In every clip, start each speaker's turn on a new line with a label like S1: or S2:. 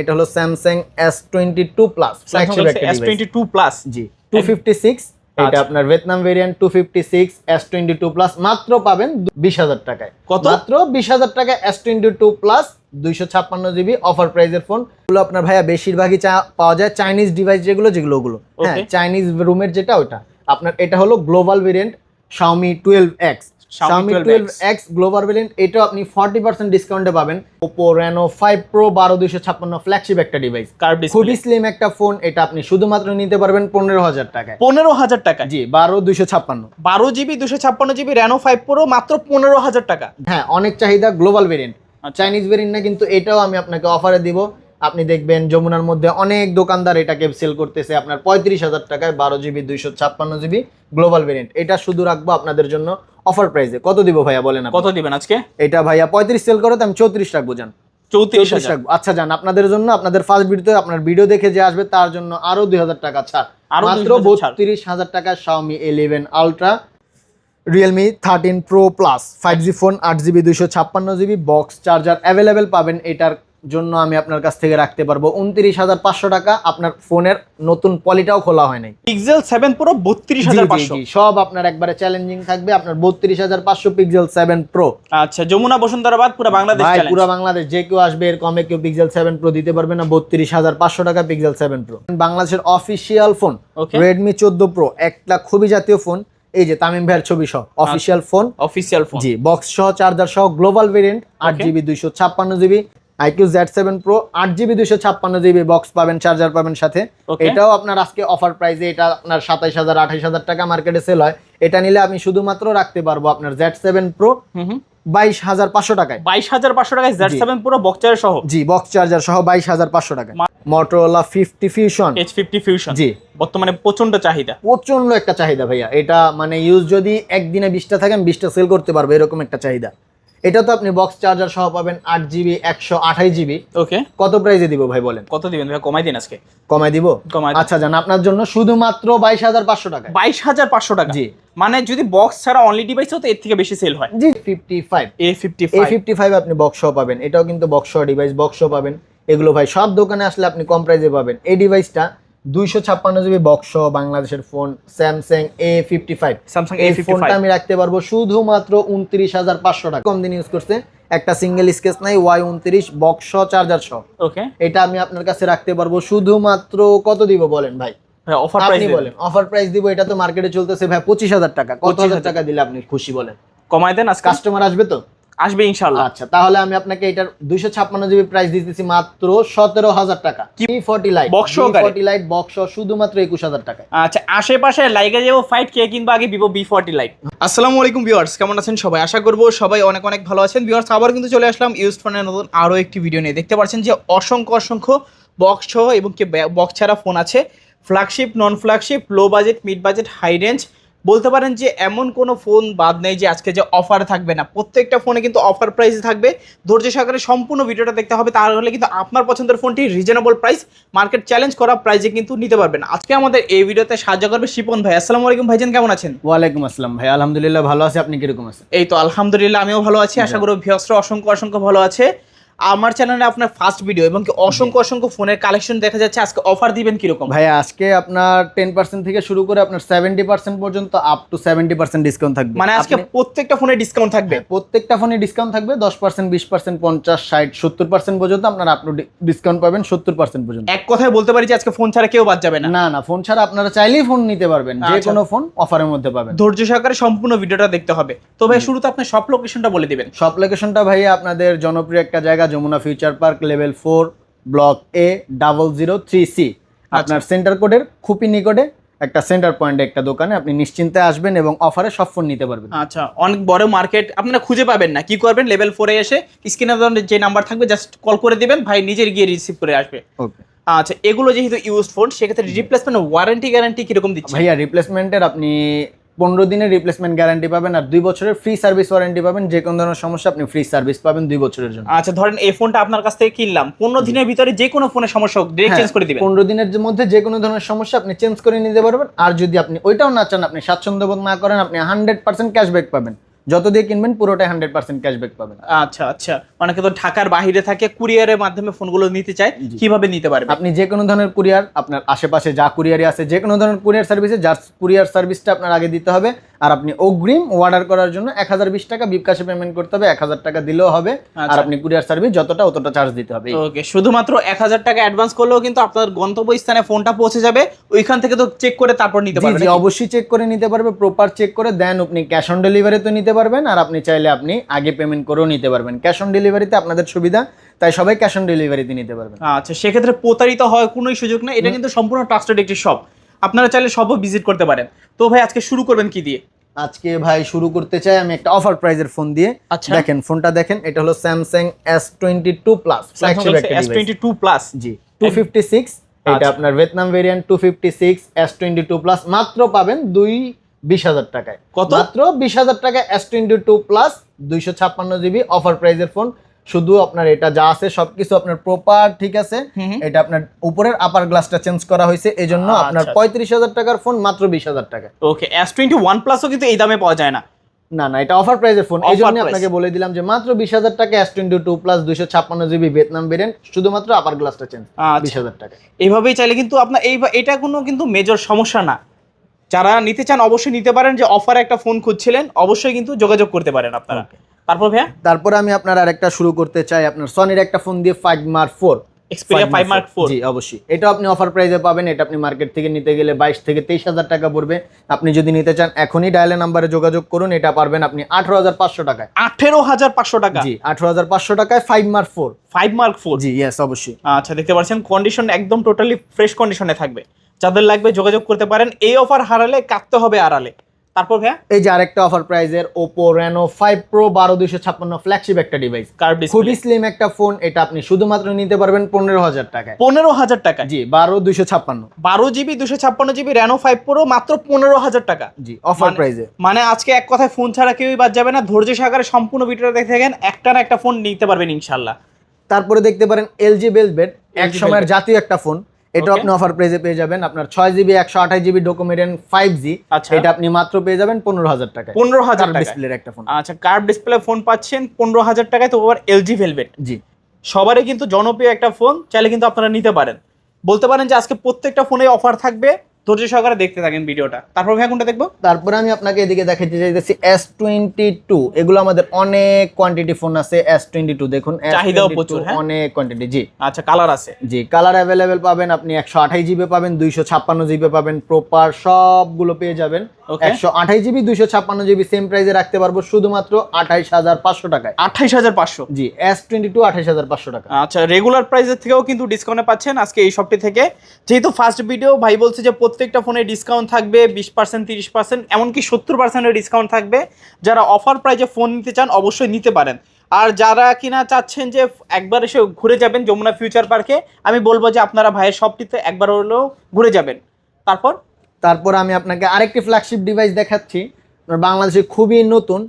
S1: এটা হলো Samsung S twenty two plus
S2: S
S1: device।
S2: Twenty two plus
S1: জি two fifty six এটা
S2: আচ্ছা।
S1: আপনার Vietnam variant two fifty six S twenty two plus মাত্র পাবেন বিশ হাজার টাকায়।
S2: কত?
S1: মাত্র বিশ হাজার টাকায় এস টোয়েন্টি টু প্লাস দুইশো ছাপ্পান্ন জিবি অফার প্রাইজের ফোনগুলো আপনার ভাইয়া বেশিরভাগই পাওয়া যায় চাইনিজ ডিভাইস যেগুলো যেগুলো ওগুলো। হ্যাঁ চাইনিজ রুমের যেটা ওটা আপনার এটা হলো global variant Xiaomi twelve X
S2: Xiaomi 12X
S1: twelve X global variant এটাও আপনি ফর্টি পার্সেন্ট ডিসকাউন্টে পাবেন। ফাইভ প্রো বারো দুইশো ছাপ্পান্ন ফ্ল্যাগশিপ একটা ডিভাইস
S2: কার্ভ ডিসপ্লে খুবই
S1: স্লিম একটা ফোন এটা আপনি শুধুমাত্র নিতে পারবেন পনেরো হাজার টাকায়।
S2: পনেরো হাজার টাকা
S1: জি বারো দুইশো ছাপ্পান্ন।
S2: বারো জিবি দুশো ছাপ্পান্ন জিবি র্যানো ফাইভ প্রো মাত্র পনেরো হাজার টাকা।
S1: হ্যাঁ অনেক চাহিদা গ্লোবাল ভেরিয়েন্ট। চাইনিজ ভেরিয়েন্ট না কিন্তু এটাও আমি আপনাকে অফারে দিব। আপনি দেখবেন যমুনার মধ্যে অনেক দোকানদার এটাকে সেল করতেছে আপনার পঁয়ত্রিশ হাজার টাকায় বারো জিবি দুইশো ছাপ্পান্ন জিবি গ্লোবাল ভেরিয়েন্ট এটা শুধু রাখব আপনাদের জন্য। অফার প্রাইসে কত দিব ভাইয়া বলেন?
S2: কত দিবেন আজকে?
S1: এটা ভাইয়া পঁয়ত্রিশ সেল করো তো আমি চৌত্রিশ রাখব জান।
S2: চৌত্রিশ
S1: রাখব। আচ্ছা জান আপনাদের জন্য আপনাদের ফার্স্ট ভিডিওতে আপনার ভিডিও দেখে যে আসবে তার জন্য আরও দুই হাজার টাকা ছাড়।
S2: আরও
S1: মাত্র
S2: 2000
S1: বত্রিশ হাজার টাকা Xiaomi eleven ultra Realme thirteen pro plus five G phone আট জিবি দুইশো ছাপ্পান্ন জিবি বক্স চার্জার অ্যাভেলেবেল পাবেন এটার জন্য আমি আপনার কাছ থেকে রাখতে পারব। উনত্রিশ হাজার পাঁচশো টাকা আপনার ফোনের নতুন পলিটাও খোলা হয় নাই।
S2: পিক্সেল সেভেন প্রো বত্রিশ হাজার পাঁচশো।
S1: সব আপনার একবারে চ্যালেঞ্জিং থাকবে। আপনার বত্রিশ হাজার পাঁচশো পিক্সেল সেভেন প্রো
S2: আচ্ছা যমুনা বসুন্ধরাবাদ পুরো বাংলাদেশ
S1: ভাই পুরো বাংলাদেশ যে কেউ আসবে এর কমে কেউ পিক্সেল সেভেন প্রো দিতে পারবে না। বত্রিশ হাজার পাঁচশো টাকা পিক্সেল সেভেন প্রো বাংলাদেশের অফিসিয়াল ফোন রেডমি চোদ্দ প্রো একটা খুবই জাতীয় ফোন এই যে তামিম ভাইয়ের ছবি সহ অফিসিয়াল ফোন
S2: অফিসিয়াল ফোন
S1: জি বক্স সহ চার্জার সহ গ্লোবাল ভেরিয়েন্ট আট জিবি দুইশো ছাপ্পান্ন GB iQOO Z seven pro আট জিবি দুইশো ছাপ্পান্ন জিবি বক্স পাবেন চার্জার পাবেন সাথে। এটাও আপনার আজকে অফার প্রাইসে এটা আপনার সাতাইশ হাজার আঠাইশ হাজার টাকা মার্কেটে সেল হয়। এটা নিলে আমি শুধুমাত্র রাখতে পারব আপনার জেড সেভেন প্রো বাইশ হাজার পাঁচশো টাকায়।
S2: বাইশ হাজার পাঁচশো টাকায় জেড। সেভেন পুরো বক্সার সহ?
S1: জি বক্স চার্জার সহ বাইশ হাজার পাঁচশো টাকা Motorola fifty fusion
S2: edge fifty fusion
S1: জি।
S2: বর্তমানে প্রচণ্ড চাহিদা।
S1: প্রচণ্ড একটা চাহিদা ভাইয়া। এটা মানে ইউজ যদি একদিনে বিশটা থাকেন বিশটা সেল করতে পারবে এরকম একটা চাহিদা। এটা তো আপনি বক্স চার্জার সহ পাবেন আট জিবি একশো আঠাইশ জিবি
S2: ওকে
S1: কত প্রাইসে দিব ভাই বলেন?
S2: কত দিবেন ভাই? কমাই দিন আজকে।
S1: কমাই দিব?
S2: কমাই
S1: আচ্ছা জান আপনার জন্য শুধুমাত্র বাইশ হাজার পাঁচশো টাকা।
S2: বাইশ হাজার পাঁচশো টাকা।
S1: জি।
S2: মানে যদি বক্স ছাড়া অনলি ডিভাইস হতো এর থেকে বেশি সেল হয়।
S1: জি fifty five
S2: A fifty
S1: A fifty five আপনি বক্স সহ পাবেন। এটাও কিন্তু বক্স সহ ডিভাইস বক্স সহ পাবেন। এগুলো ভাই সব দোকানে আসলে আপনি কম প্রাইসে পাবেন। এই ডিভাইসটা দুইশো ছাপ্পান্ন জিবি বক্স বাংলাদেশের phone Samsung A fifty five
S2: Samsung A
S1: ফোনটা আমি রাখতে পারব শুধুমাত্র উনত্রিশ হাজার পাঁচশো টাকা। কম দিন ইউজ করছে। একটা সিঙ্গেল স্কেচ নাই ওয়াই উনত্রিশ বক্স চার্জার সহ।
S2: ওকে
S1: এটা আমি আপনার কাছে রাখতে পারব শুধুমাত্র কত দিব বলেন ভাই?
S2: অফার প্রাইস
S1: আপনি বলেন অফার প্রাইস দিব এটা তো মার্কেটে চলতেছে ভাই পঁচিশ হাজার টাকা। কত হাজার টাকা দিলে আপনি খুশি বলেন?
S2: কমাই দেন
S1: কাস্টমার আসবে তো?
S2: আসবে ইনশাল্লাহ
S1: আচ্ছা তাহলে আমি আপনাকে এটার দুইশো ছাপ্পান্ন জিবি প্রাইস দিতেছি মাত্র সতেরো হাজার টাকা। কি ফর্টি লাইট
S2: সহকারে?
S1: ফর্টি লাইট বক্স শুধুমাত্র একুশ হাজার টাকা।
S2: আচ্ছা আশেপাশে লাইগে যাব ফাইট কে কিনবা আগে ভিভো বি ফর্টি লাইট আসসালামু আলাইকুম ভিউয়ার্স কেমন আছেন সবাই? আশা করব সবাই অনেক অনেক ভালো আছেন। ভিউয়ার্স আবার কিন্তু চলে আসলাম ইউজ ফোনের নতুন আরও একটি ভিডিও নিয়ে। দেখতে পাচ্ছেন যে অসংখ্য অসংখ্য বক্স সহ এবং কি বক্স ছাড়া ফোন আছে। Flagship non flagship low budget mid budget high range বলতে পারেন যে এমন কোনো ফোন বাদ নেই যে আজকে যে অফার থাকবে না। প্রত্যেকটা ফোনে কিন্তু অফার প্রাইস থাকবে। ধৈর্য সহকারে সম্পূর্ণ ভিডিওটা দেখতে হবে তাহলে কিন্তু আপনার পছন্দের ফোনটি রিজনেবল প্রাইস মার্কেট চ্যালেঞ্জ করা প্রাইসে কিন্তু নিতে পারবেন। আজকে আমাদের এই ভিডিওতে সাহায্য করবে শিপন ভাই। আসসালামু আলাইকুম ভাইজান কেমন আছেন?
S1: ওয়ালাইকুম আসসালাম ভাই আলহামদুলিল্লাহ ভালো আছে। আপনি কীরকম আছেন?
S2: এই তো আলহামদুলিল্লাহ আমিও ভালো আছি। আশা করি ভিউয়ার্সরা অসংখ্য অসংখ্য ভালো আছে। আমার চ্যানেলে আপনার ফার্স্ট ভিডিও এবং অসংখ্য অসংখ্য ফোনের কালেকশন দেখা যাচ্ছে আজকে অফার দিবেন কীরকম?
S1: ভাই আজকে আপনার টেন পার্সেন্ট থেকে শুরু করে আপনার সেভেন্টি পার্সেন্ট পর্যন্ত up to seventy percent discount থাকবে।
S2: মানে আজকে প্রত্যেকটা ফোনে ডিসকাউন্ট থাকবে?
S1: হ্যাঁ, প্রত্যেকটা ফোনে ডিসকাউন্ট থাকবে দশ পার্সেন্ট বিশ পার্সেন্ট পঞ্চাশ ষাট সত্তর পার্সেন্ট পর্যন্ত আপনার আপনি ডিসকাউন্ট পাবেন সত্তর পার্সেন্ট পর্যন্ত।
S2: এক কথায় বলতে পারি যে আজকে ফোন ছাড়া কেউ বাদ যাবে না।
S1: না না ফোন ছাড়া আপনারা চাইলেই ফোন নিতে পারবেন যে
S2: আচ্ছা।
S1: কোনো ফোন অফারের মধ্যে পাবেন।
S2: ধৈর্য সহকারে সম্পূর্ণ ভিডিওটা দেখতে হবে। তো ভাই শুরুতে আপনার সব লোকেশনটা বলে দিবেন।
S1: সব লোকেশনটা ভাইয়া আপনাদের জনপ্রিয় একটা জায়গা Jamuna future park level four block A double zero three C আপনার সেন্টার কোডের খুবই নিকটে একটা সেন্টার পয়েন্টে একটা দোকানে আপনি নিশ্চিন্তে আসবেন এবং অফারে সব ফোন নিতে পারবেন।
S2: আচ্ছা অনেক বড় মার্কেট আপনারা খুঁজে পাবেন না। কি করবেন? লেভেল ফোরে এসে স্ক্রিনে যে নাম্বার থাকবে জাস্ট কল করে দিবেন ভাই নিজের গিয়ে রিসিভ করে আসবে।
S1: ওকে।
S2: আচ্ছা এগুলো যেহেতু ইউজ ফোন সেক্ষেত্রে রিপ্লেসমেন্ট ওয়ারেন্টি গ্যারান্টি কীরকম দিচ্ছে
S1: ভাইয়া রিপ্লেসমেন্টের আপনি পনেরো দিনের রিপ্লেসমেন্ট গ্যারান্টি পাবেন আর দুই বছরের ফ্রি সার্ভিস ওয়ারেন্টি পাবেন যে কোনো ধরনের সমস্যা আপনি ফ্রি সার্ভিস পাবেন দুই বছরের জন্য।
S2: আচ্ছা ধরেন এই ফোনটা আপনার কাছ থেকে কিনলাম পনেরো দিনের ভিতরে যে কোনো ফোনের সমস্যা হোক ডিরেক্ট চেঞ্জ করে দিবেন।
S1: পনেরো দিনের মধ্যে যে কোনো ধরনের সমস্যা আপনি চেঞ্জ করে নিতে পারবেন আর যদি আপনি ওইটাও না চান আপনি স্বাচ্ছন্দ্যবোধ না করেন আপনি হান্ড্রেড পার্সেন্ট ক্যাশব্যাক পাবেন। যত দিয়ে কিনবেন পুরোটাই হান্ড্রেড পার্সেন্ট ক্যাশব্যাক পাবেন।
S2: আচ্ছা আচ্ছা। অনেকে তো ঢাকার বাহিরে থাকে কুরিয়ারের মাধ্যমে ফোনগুলো নিতে চায় কীভাবে নিতে পারবে?
S1: আপনি যে কোনো ধরনের কুরিয়ার আপনার আশেপাশে যা কুরিয়ারই আছে যে কোনো ধরনের কুরিয়ার সার্ভিসে যার কুরিয়ার সার্ভিসটা আপনার আগে দিতে হবে। আর আপনি অগ্রিম অর্ডার করার জন্য এক হাজার বিশ টাকা বিপকাশে পেমেন্ট করতে হবে এক হাজার টাকা দিলেও হবে আর
S2: আচ্ছা।
S1: আপনি কুরিয়ার সার্ভিস যতটা অতটা চার্জ দিতে হবে।
S2: ওকে শুধুমাত্র এক হাজার টাকা অ্যাডভান্স করলেও কিন্তু আপনার গন্তব্যস্থানে ফোনটা পৌঁছে যাবে ওইখান থেকে তো চেক করে তারপর নিতে পারবেন
S1: অবশ্যই চেক করে নিতে পারবে প্রপার চেক করে দেন আপনি ক্যাশ অন ডেলিভারিতে নিতে পারবেন আর আপনি চাইলে আপনি আগে পেমেন্ট করেও নিতে পারবেন। ক্যাশ অন ডেলিভারিতে আপনাদের সুবিধা তাই সবাই ক্যাশ অন ডেলিভারিতে নিতে পারবেন।
S2: আচ্ছা সেক্ষেত্রে প্রতারিত হওয়ার কোনো সুযোগ নেই এটা কিন্তু সম্পূর্ণ ট্রাস্টেড একটি শপ আপনারা চাইলে সবও ভিজিট করতে পারেন। তো ভাই আজকে শুরু করবেন কি দিয়ে?
S1: আজকে ভাই শুরু করতে চাই আমি একটা অফার প্রাইজের ফোন দিয়ে
S2: আচ্ছা।
S1: দেখেন ফোনটা দেখেন এটা হলো Samsung S twenty two plus
S2: S twenty two plus
S1: জি টু ফিফটি সিক্স এটা
S2: আচ্ছা।
S1: আপনার Vietnam variant two fifty six S twenty two plus মাত্র পাবেন দুই বিশ হাজার টাকায়
S2: কত?
S1: মাত্র বিশ হাজার টাকায় এস টোয়েন্টি টু প্লাস দুইশো ছাপ্পান্ন জিবি অফার প্রাইজের ফোন শুধু আপনার এটা যা আছে সবকিছু আপনার প্রপার ঠিক আছে। এটা আপনার উপরের আপার গ্লাসটা চেঞ্জ করা হয়েছে এই জন্য
S2: আচ্ছা,
S1: আপনার
S2: আচ্ছা।
S1: পঁয়ত্রিশ হাজার টাকার ফোন মাত্র বিশ হাজার টাকা।
S2: ওকে এস টোয়েন্টি ওয়ান প্লাসও কিন্তু এই দামে পাওয়া যায় না।
S1: না না এটা অফার প্রাইজের ফোন এই জন্য আপনাকে বলে দিলাম যে মাত্র বিশ হাজার টাকা এস টোয়েন্টি টু প্লাস দুইশো ছাপ্পান্ন জিবি ভিয়েতনাম ভেরিয়েন্ট শুধুমাত্র আপার গ্লাসটা চেঞ্জ। বিশ হাজার টাকা।
S2: এইভাবেই চাইলে কিন্তু আপনার এই এটা কোনো কিন্তু মেজর সমস্যা না। যারা নিতে চান অবশ্যই নিতে পারেন যে অফারে একটা ফোন খুঁজছিলেন অবশ্যই কিন্তু যোগাযোগ করতে পারেন আপনারা। তারপর ভাইয়া?
S1: তারপরে আমি আপনার আরেকটা শুরু করতে চাই আপনার সনির একটা ফোন দিয়ে five mark four
S2: Xperia five mark four
S1: জি অবশ্যই। এটা আপনি অফার প্রাইসে পাবেন এটা আপনি মার্কেট থেকে নিতে গেলে বাইশ থেকে তেইশ হাজার টাকা পড়বে। আপনি যদি নিতে চান এখনই ডায়ালে নাম্বারে যোগাযোগ করুন এটা পারবেন আপনি আঠারো হাজার পাঁচশো টাকায়।
S2: আঠেরো হাজার পাঁচশো টাকা?
S1: জি আঠারো হাজার পাঁচশো টাকায় five mark four
S2: five mark four
S1: জি ইয়েস অবশ্যই।
S2: আচ্ছা দেখতে পাচ্ছেন কন্ডিশন একদম টোটালি ফ্রেশ কন্ডিশনে থাকবে। যাদের লাগবে যোগাযোগ করতে পারেন এই অফার হারালে কাটতে হবে আড়ালে। তারপর ভাইয়া?
S1: এই যে আরেকটা অফার প্রাইজের ওপো রেনো ফাইভ প্রো বারো দুইশো ছাপ্পান্ন ফ্ল্যাগশিপ একটা ডিভাইস
S2: কার্ভ
S1: খুবই
S2: ডিসপ্লে
S1: স্লিম একটা ফোন এটা আপনি শুধুমাত্র নিতে পারবেন পনেরো হাজার টাকায়।
S2: পনেরো হাজার টাকা
S1: জি বারো দুইশো ছাপ্পান্ন।
S2: বারো জিবি দুশো ছাপ্পান্ন জিবি র্যানো ফাইভ প্রো মাত্র পনেরো হাজার টাকা।
S1: জি অফার
S2: মানে-
S1: প্রাইজে
S2: মানে আজকে এক কথায় ফোন ছাড়া কেউই বাদ যাবে না। ধৈর্য সহকারে সম্পূর্ণ ভিডিওটা দেখে থাকেন একটা না একটা ফোন নিতে পারবেন ইনশাল্লাহ
S1: তারপরে দেখতে পারেন এলজি বেলভেট এক সময়ের জাতীয় একটা ফোন এটা আপনি অফার প্রাইসে পেয়ে যাবেন আপনার ছয় জিবি একশো আঠাশ জিবি ডকুমেন্ট ফাইভ জি
S2: আচ্ছা।
S1: এটা আপনি মাত্র পেয়ে যাবেন পনেরো হাজার টাকায়।
S2: পনেরো হাজার টাকা
S1: ডিসপ্লের একটা ফোন
S2: আচ্ছা কার্ভ ডিসপ্লে ফোন পাচ্ছেন পনেরো হাজার টাকায় তো আবার এলজি ভেলভেট
S1: জি।
S2: সবারই কিন্তু জনপ্রিয় একটা ফোন চাইলে কিন্তু আপনারা নিতে পারেন। বলতে পারেন যে আজকে প্রত্যেকটা ফোনে অফার থাকবে। ধৈর্য সহকারে দেখতে থাকেন ভিডিওটা। তারপর ভাই কোনটা দেখব?
S1: তারপর আমি আপনাকে এদিকে দেখাতে চাইতেছি এস টোয়েন্টি টু এগুলো আমাদের অনেক কোয়ান্টিটি ফোন আছে এস টোয়েন্টি টু দেখুন S22
S2: চাহিদাও প্রচুর, হ্যাঁ?
S1: অনেক কোয়ান্টিটি জি।
S2: আচ্ছা কালার আছে।
S1: জি কালার অ্যাভেলেবেল পাবেন আপনি একশো আঠাশ জিবি পাবেন দুইশো ছাপ্পান্ন জিবি পাবেন প্রপার সবগুলো পেয়ে যাবেন. একশো আঠাশ জিবি দুইশো ছাপ্পান্ন জিবি সেম প্রাইসে রাখতে পারব শুধুমাত্র আঠাইশ হাজার পাঁচশো টাকায়।
S2: আঠাইশ হাজার পাঁচশো?
S1: জি এস টোয়েন্টি টু আঠাইশ হাজার পাঁচশো টাকা।
S2: আচ্ছা রেগুলার প্রাইসের থেকেও কিন্তু ডিসকাউন্টে পাচ্ছেন আজকে এই শপটি থেকে। যেহেতু ফার্স্ট ভিডিও ভাই বলছে যে প্রত্যেকটা ফোনে ডিসকাউন্ট থাকবে বিশ পার্সেন্ট তিরিশ পার্সেন্ট এমনকি সত্তর পার্সেন্টের ডিসকাউন্ট থাকবে। যারা অফার প্রাইজে ফোন নিতে চান অবশ্যই নিতে পারেন। আর যারা কিনা চাচ্ছেন যে একবার এসে ঘুরে যাবেন যমুনা ফিউচার পার্কে আমি বলব যে আপনারা ভাইয়ের শপটিতে একবার হলেও ঘুরে যাবেন। তারপর
S1: তারপর আমি আপনাকে আরেকটি ফ্ল্যাগশিপ ডিভাইস দেখাচ্ছি। বাংলাদেশে খুবই নতুন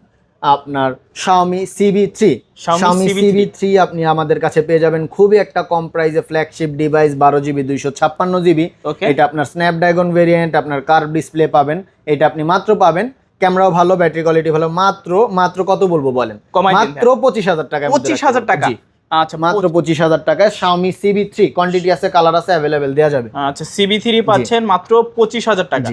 S1: আপনার Xiaomi CB3
S2: Xiaomi
S1: Xiaomi
S2: CB3
S1: CB3 আপনি আমাদের কাছে পেয়ে যাবেন। খুবই একটা কম প্রাইসে ফ্ল্যাগশিপ ডিভাইস বারো জিবি দুইশো ছাপ্পান্ন জিবি এটা আপনার স্ন্যাপড্রাগন ভেরিয়েন্ট আপনার কার্ভ ডিসপ্লে পাবেন। এটা আপনি মাত্র পাবেন। ক্যামেরাও ভালো ব্যাটারি কোয়ালিটি ভালো। মাত্র মাত্র কত বলব বলেন? মাত্র পঁচিশ হাজার টাকা
S2: পঁচিশ হাজার টাকা। আচ্ছা
S1: মাত্র পঁচিশ হাজার টাকায় Xiaomi CB3 কোয়ান্টিটি আছে কালার আছে অ্যাভেলেবেল দেওয়া যাবে।
S2: আচ্ছা সিবি থ্রি পাচ্ছেন মাত্র পঁচিশ হাজার টাকা।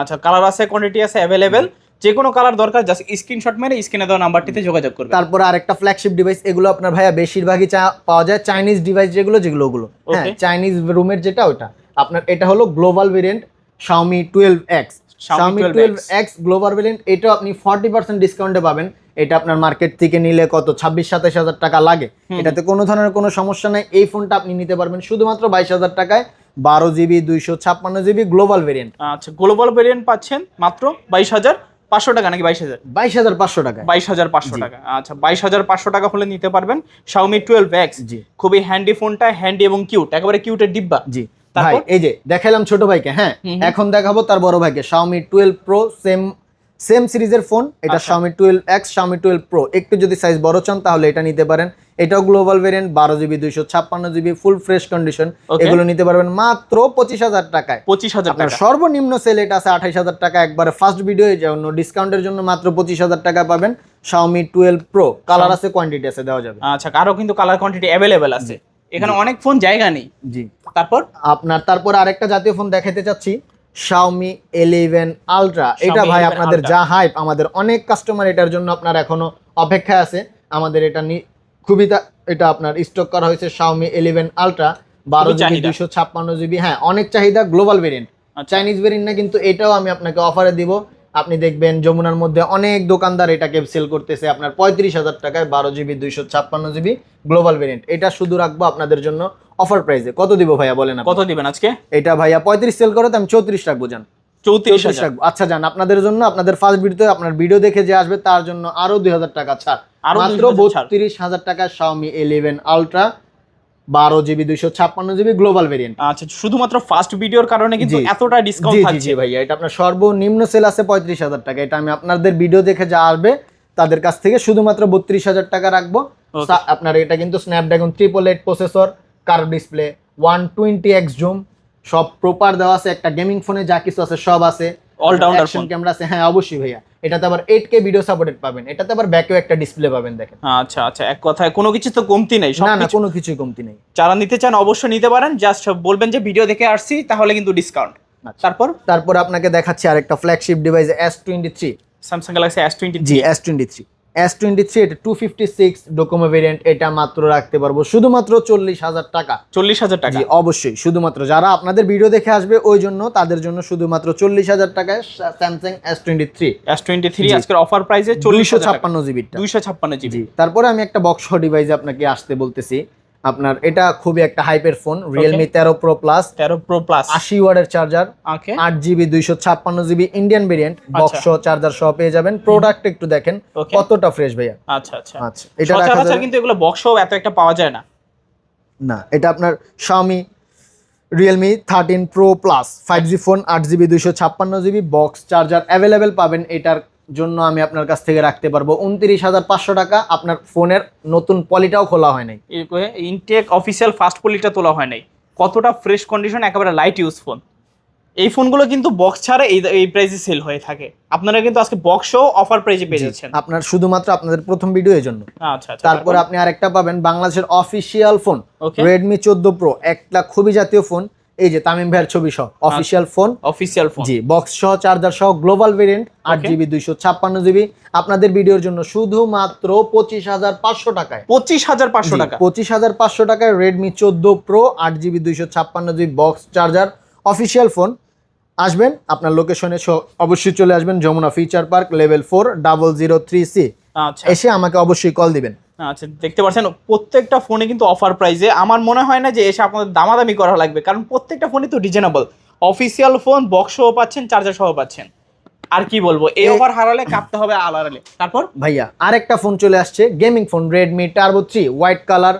S2: আচ্ছা কালার আছে কোয়ান্টিটি আছে অ্যাভেলেবেল যে কোনো কালার দরকার জাস্ট স্ক্রিনশট মেরে স্ক্রিনে দেওয়া নাম্বারটিতে যোগাযোগ করবে
S1: তারপরে আরেকটা ফ্ল্যাগশিপ ডিভাইস এগুলো আপনার ভাইয়া বেশিরভাগই পাওয়া যায় চাইনিজ ডিভাইস যেগুলো যেগুলো ওগুলো। হ্যাঁ চাইনিজ রুমের যেটা ওটা। আপনার এটা হলো global variant Xiaomi 12X
S2: Xiaomi
S1: Xiaomi 12X global variant এটাও আপনি 40% ডিসকাউন্টে পাবেন। এটা আপনার মার্কেট থেকে নিলে কত? ছাব্বিশ সাতাশ হাজার টাকা লাগে। এটাতে কোনো ধরনের কোনো সমস্যা নাই। এই ফোনটা আপনি নিতে পারবেন শুধুমাত্র বাইশ হাজার টাকায়। বারো জিবি দুইশো ছাপ্পান্ন জিবি গ্লোবাল ভেরিয়েন্ট
S2: আচ্ছা গ্লোবাল ভেরিয়েন্ট পাচ্ছেন মাত্র বাইশ হাজার পাঁচশো টাকা নাকি বাইশ হাজার?
S1: বাইশ হাজার পাঁচশো টাকা
S2: বাইশ হাজার পাঁচশো টাকা। আচ্ছা বাইশ হাজার পাঁচশো টাকা হলে নিতে পারবেন শাওমি টুয়েলভ এক্স
S1: জি।
S2: খুবই হ্যান্ডি ফোনটা হ্যান্ডি এবং কিউট একেবারে কিউটের ডিব্বা।
S1: জি। ভাই এই যে দেখাইলাম ছোট ভাইকে হ্যাঁ। এখন দেখাবো তার বড় ভাইকে। Xiaomi 12 Pro সেম সেম সিরিজের ফোন এটা
S2: আচ্ছা।
S1: Xiaomi 12X Xiaomi 12 Pro একটু যদি সাইজ বড় চান তাহলে এটা নিতে পারেন। এটাও গ্লোবাল ভেরিয়েন্ট বারো জিবি দুইশো ছাপ্পান্ন জিবি ফুল ফ্রেশ কন্ডিশন এগুলো নিতে পারবেন মাত্র পঁচিশ হাজার টাকায়।
S2: পঁচিশ হাজার টাকা।
S1: সর্বনিম্ন সেল এটা আছে আঠাইশ হাজার টাকা। একবারে ফার্স্ট ভিডিও জন্য ডিসকাউন্টের জন্য মাত্র পঁচিশ হাজার টাকা পাবেন শাওমি টুয়েলভ প্রো কালার আছে কোয়ান্টিটি আছে দেওয়া যাবে।
S2: আচ্ছা আরও কিন্তু কালার কোয়ান্টিটি অ্যাভেলেবেল আছে। এখানে অনেক ফোন জায়গা নেই।
S1: জি।
S2: তারপর?
S1: আপনার তারপর আরেকটা জাতীয় ফোন দেখাতে চাচ্ছি। Xiaomi 11 আলট্রা এটা ভাই আপনাদের যা হাইপ আমাদের অনেক কাস্টমার এটার জন্য আপনার এখনও অপেক্ষায় আছে। আমাদের এটা খুবই এটা আপনার স্টক করা হয়েছে শাওমি 11 Ultra বারো জিবি। দুইশো ছাপ্পান্ন জিবি হ্যাঁ অনেক চাহিদা গ্লোবাল ভেরিয়েন্ট। চাইনিজ ভেরিয়েন্ট না কিন্তু এটাও আমি আপনাকে অফারে দিব। আপনি দেখবেন যমুনার মধ্যে অনেক দোকানদার এটাকে সেল করতেছে আপনার পঁয়ত্রিশ হাজার টাকায় বারো জিবি দুইশো ছাপ্পান্ন জিবি গ্লোবাল ভেরিয়েন্ট এটা শুধু রাখব আপনাদের জন্য। অফার প্রাইসে কত দিব ভাইয়া বলেন?
S2: কত দিবেন আজকে?
S1: এটা ভাইয়া পঁয়ত্রিশ সেল করে তো আমি চৌত্রিশ রাখব যান
S2: চৌত্রিশ
S1: রাখব। আচ্ছা যান আপনাদের জন্য আপনাদের ফার্স্ট ভিডিওতে আপনার ভিডিও দেখে যে আসবে তার জন্য আরও দুই হাজার টাকা ছাড়।
S2: আরও
S1: মাত্র
S2: 2000 ছাড়।
S1: বত্রিশ হাজার টাকা শাওমি ইলেভেন আলট্রা বারো জিবি দুইশো ছাপ্পান্ন জিবি গ্লোবাল ভেরিয়েন্ট
S2: আচ্ছা শুধুমাত্র ফার্স্ট ভিডিওর কারণে কিন্তু এতটা ডিসকাউন্ট থাকছে।
S1: ভাইয়া এটা আপনার সর্বনিম্ন সেল আছে পঁয়ত্রিশ হাজার টাকা। এটা আমি আপনাদের ভিডিও দেখে যা আসবে তাদের কাছ থেকে শুধুমাত্র বত্রিশ হাজার টাকা রাখব। আপনার এটা কিন্তু Snapdragon triple eight processor curve display one twenty X zoom সব প্রপার দেওয়া আছে একটা গেমিং ফোনে যা কিছু আছে সব আছে।
S2: All-rounder
S1: ক্যামেরা আছে হ্যাঁ অবশ্যই ভাইয়া। এটাতে আবার এইট কে ভিডিও সাপোর্টেড পাবেন। এটাতে আবার ব্যাকেও একটা ডিসপ্লে পাবেন দেখেন।
S2: আচ্ছা আচ্ছা এক কথায় কোনো কিছু তো কমতি নেই
S1: না না কোনো কিছুই কমতি নেই।
S2: যারা নিতে চান অবশ্যই নিতে পারেন। জাস্ট বলবেন যে ভিডিও দেখে আসছি তাহলে কিন্তু ডিসকাউন্ট
S1: আচ্ছা।
S2: তারপর?
S1: তারপর আপনাকে দেখাচ্ছি আরেকটা flagship device S twenty three
S2: Samsung Galaxy S twenty
S1: জি S twenty three S twenty three এটা two fifty six Docomo variant এটা মাত্র রাখতে পারব শুধুমাত্র চল্লিশ হাজার টাকা।
S2: চল্লিশ হাজার টাকা?
S1: অবশ্যই শুধুমাত্র। যারা আপনাদের ভিডিও দেখে আসবে ওই জন্য তাদের জন্য শুধুমাত্র চল্লিশ হাজার টাকায় Samsung S twenty three
S2: S twenty three. আজকের অফার প্রাইসে
S1: চল্লিশশো ছাপ্পান্ন জিবি
S2: দুইশো ছাপ্পান্ন জিবি
S1: তারপরে আমি একটা বক্স ডিভাইসে আপনাকে আসতে বলতেছি। আপনার এটা খুবই একটা হাইপের ফোন রিয়েলমি তেরো প্রো প্লাস
S2: তেরো প্রো প্লাস
S1: আশি ওয়ার্ডের চার্জার আট জিবি দুইশো ছাপ্পান্ন GB Indian variant box. Charger সহ পেয়ে যাবেন। প্রোডাক্ট একটু দেখেন কতটা ফ্রেশ ভাইয়া?
S2: আচ্ছা আচ্ছা।
S1: আচ্ছা এটা রাখা
S2: কিন্তু এগুলো বক্সও এত একটা পাওয়া যায় না।
S1: না এটা আপনার Xiaomi Realme thirteen pro plus five G phone আট জিবি দুইশো ছাপ্পান্ন জিবি বক্স চার্জার অ্যাভেলেবেল পাবেন এটার জন্য আমি আপনার কাছ থেকে রাখতে পারব উনত্রিশ হাজার পাঁচশো টাকা। আপনার ফোনের নতুন পলিটাও খোলা হয় নাই।
S2: ইনটেক অফিসিয়াল ফার্স্ট পলিটা তোলা হয় নাই। কতটা ফ্রেশ কন্ডিশন একেবারে লাইট ইউজ ফোন এই ফোনগুলো কিন্তু বক্স ছাড়া এই এই প্রাইসে সেল হয়ে থাকে। আপনারা কিন্তু আজকে বক্সও অফার প্রাইসে পেয়ে যাচ্ছেন।
S1: আপনার শুধুমাত্র আপনাদের প্রথম ভিডিও এর জন্য।
S2: আচ্ছা আচ্ছা
S1: তারপরে? আপনি আরেকটা পাবেন বাংলাদেশের অফিসিয়াল ফোন. রেডমি চোদ্দ প্রো একটা খুবই জাতীয় ফোন এই যে তামিম ভাইয়ের ছবি সহ অফিসিয়াল ফোন
S2: অফিসিয়াল ফোন
S1: জি বক্স সহ চার্জার সহ গ্লোবাল ভেরিয়েন্ট আট. জিবি দুইশো ছাপ্পান্ন জিবি আপনাদের ভিডিওর জন্য শুধুমাত্র পঁচিশ হাজার পাঁচশো টাকায়।
S2: পঁচিশ হাজার পাঁচশো টাকা।
S1: পঁচিশ হাজার পাঁচশো টাকায় রেডমি চোদ্দ প্রো আট জিবি দুইশো ছাপ্পান্ন GB box charger official phone আসবেন আপনার লোকেশনে অবশ্যই চলে আসবেন Jamuna future park level four double zero three C
S2: আচ্ছা।
S1: এসে আমাকে অবশ্যই কল দিবেন।
S2: আচ্ছা দেখতে পাচ্ছেন প্রত্যেকটা ফোনে কিন্তু অফার প্রাইসে আমার মনে হয় না যে এসে আপনাদের দামাদামি করা লাগবে কারণ প্রত্যেকটা ফোনই তো রিজনেবল অফিসিয়াল ফোন বক্স সহ পাচ্ছেন চার্জার সহ পাচ্ছেন। আর কি বলব এই
S1: এ-
S2: অফার হারালে কাঁপতে হবে আলারালে তারপর?
S1: ভাইয়া আরেকটা ফোন চলে আসছে gaming phone Redmi turbo three white colour